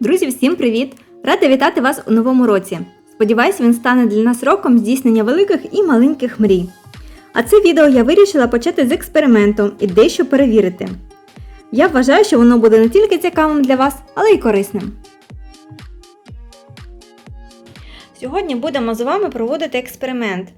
Друзі, всім привіт! Рада вітати вас у новому році. Сподіваюсь, він стане для нас роком здійснення великих і маленьких мрій. А це відео я вирішила почати з експерименту і дещо перевірити. Я вважаю, що воно буде не тільки цікавим для вас, але й корисним. Сьогодні будемо з вами проводити експеримент.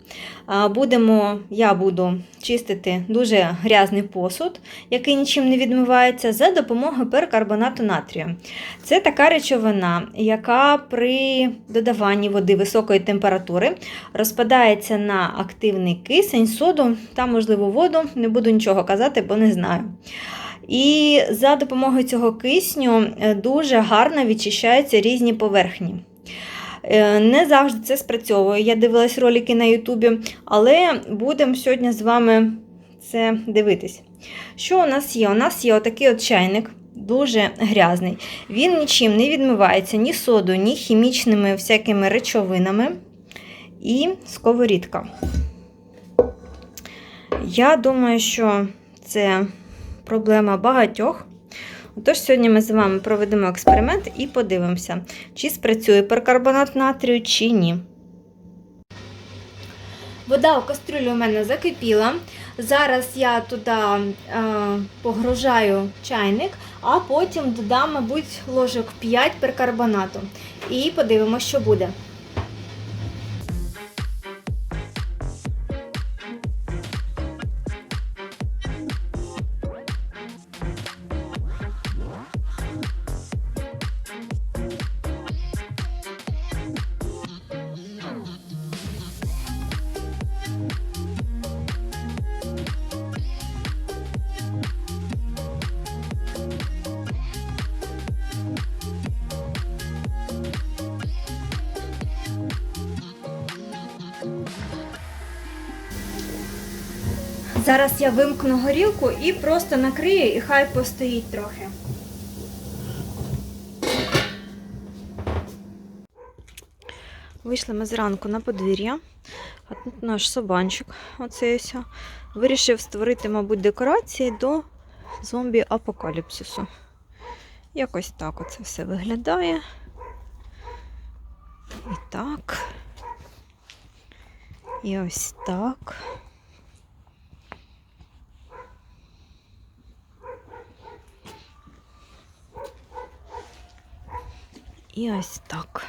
Будемо, я буду чистити дуже грязний посуд, який нічим не відмивається, за допомогою перкарбонату натрію. Це така речовина, яка при додаванні води високої температури розпадається на активний кисень, соду та, можливо, воду. Не буду нічого казати, бо не знаю. І за допомогою цього кисню е, дуже гарно відчищаються різні поверхні. Е, Не завжди це спрацьовує. Я дивилась ролики на Ютубі, але будемо сьогодні з вами це дивитись. Що у нас є? У нас є отакий от чайник, дуже грязний. Він нічим не відмивається ні содою, ні хімічними всякими речовинами. І сковорідка. Я думаю, що це проблема багатьох. Отож, сьогодні ми з вами проведемо експеримент і подивимося, чи спрацює перкарбонат натрію, чи ні. Вода у кастрюлі у мене закипіла. Зараз я туди е, погружаю чайник, а потім додам, мабуть, ложок 5 перкарбонату. І подивимося, що буде. Зараз я вимкну горілку і просто накрию, і хай постоїть трохи. Вийшли ми зранку на подвір'я. А тут наш собанчик, оцей ось, вирішив створити, мабуть, декорації до зомбі-апокаліпсису. Якось так оце все виглядає. І так. І ось так. І ось так.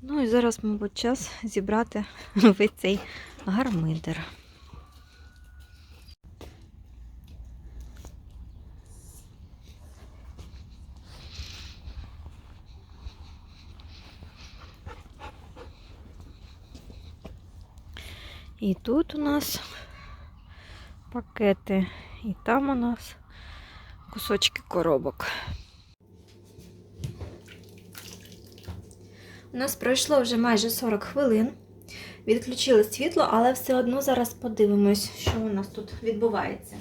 Ну і зараз, мабуть, час зібрати весь цей гармидер. І тут у нас пакети, і там у нас кусочки коробок. У нас пройшло вже майже 40 хвилин. Відключили світло, але все одно зараз подивимось, що у нас тут відбувається.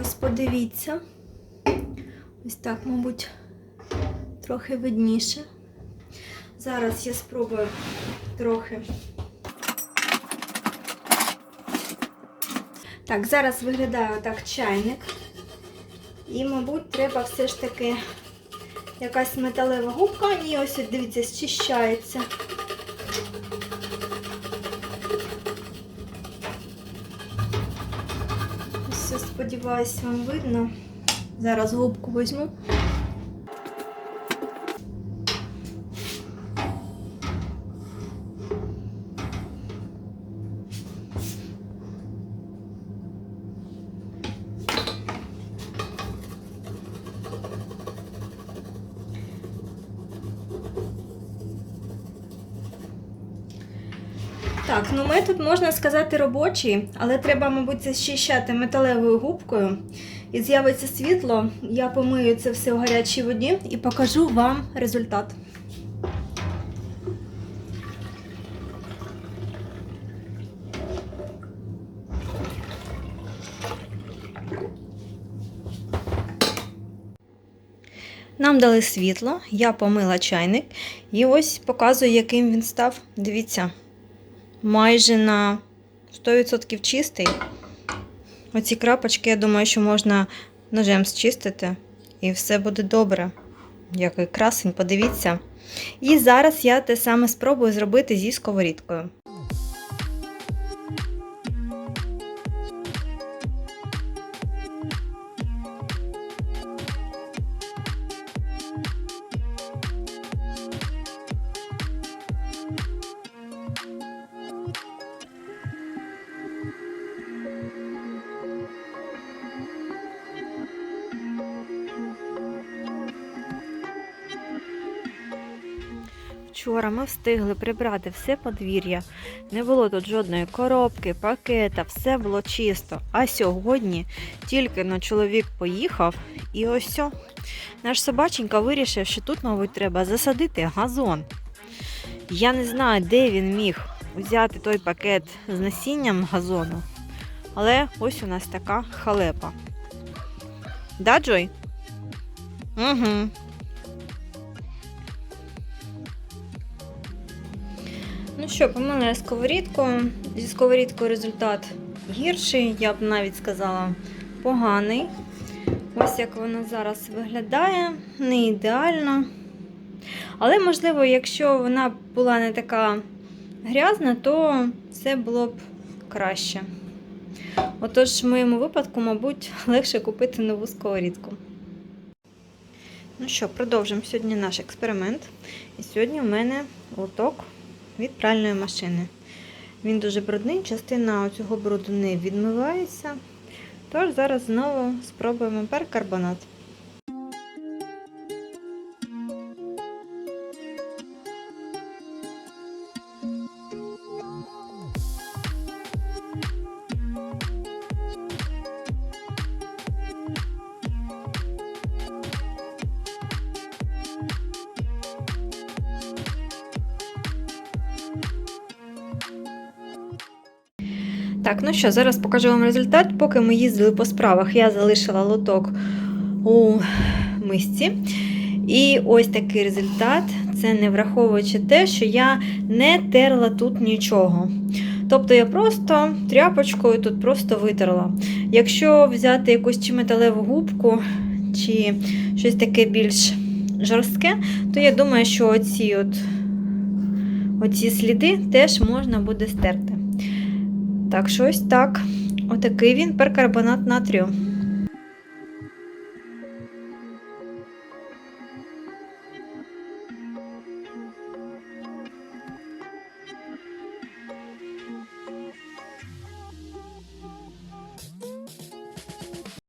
Ось подивіться. Ось так, мабуть, трохи видніше. Зараз я спробую трохи. Так, зараз виглядає так чайник. І, мабуть, треба все ж таки якась металева губка. Ні, ось, дивіться, зчищається. Все, сподіваюсь, вам видно. Зараз губку візьму. Так, ну метод можна сказати робочий, але треба, мабуть, зачищати металевою губкою. І з'явиться світло, я помию це все в гарячій воді і покажу вам результат. Нам дали світло, я помила чайник і ось показую, яким він став. Дивіться майже на 100% чистий. Оці крапочки, я думаю, що можна ножем зчистити, і все буде добре. Який красень, подивіться. І зараз я те саме спробую зробити зі сковорідкою. Вчора ми встигли прибрати все подвір'я. Не було тут жодної коробки, пакета, все було чисто. А сьогодні тільки но чоловік поїхав, і ось сьо. Наш собаченька вирішив, що тут, мабуть, треба засадити газон. Я не знаю, де він міг взяти той пакет з насінням газону. Але ось у нас така халепа. Да, Джой? Угу. Що, помила сковорідку. Зі сковорідкою результат гірший, я б навіть сказала, поганий. Ось як вона зараз виглядає, не ідеально. Але, можливо, якщо вона була не така грязна, то все було б краще. Отож, в моєму випадку, мабуть, легше купити нову сковорідку. Ну що, продовжимо сьогодні наш експеримент. І сьогодні у мене лоток від пральної машини. Він дуже брудний, частина цього бруду не відмивається. Тож зараз знову спробуємо перкарбонат. Так, ну що, зараз покажу вам результат. Поки ми їздили по справах, я залишила лоток у мисці. І ось такий результат. Це не враховуючи те, що я не терла тут нічого. Тобто я просто тряпочкою тут просто витерла. Якщо взяти якусь чи металеву губку, чи щось таке більш жорстке, то я думаю, що оці, от, оці сліди теж можна буде стерти. Так, що ось так. Отакий він перкарбонат натрію.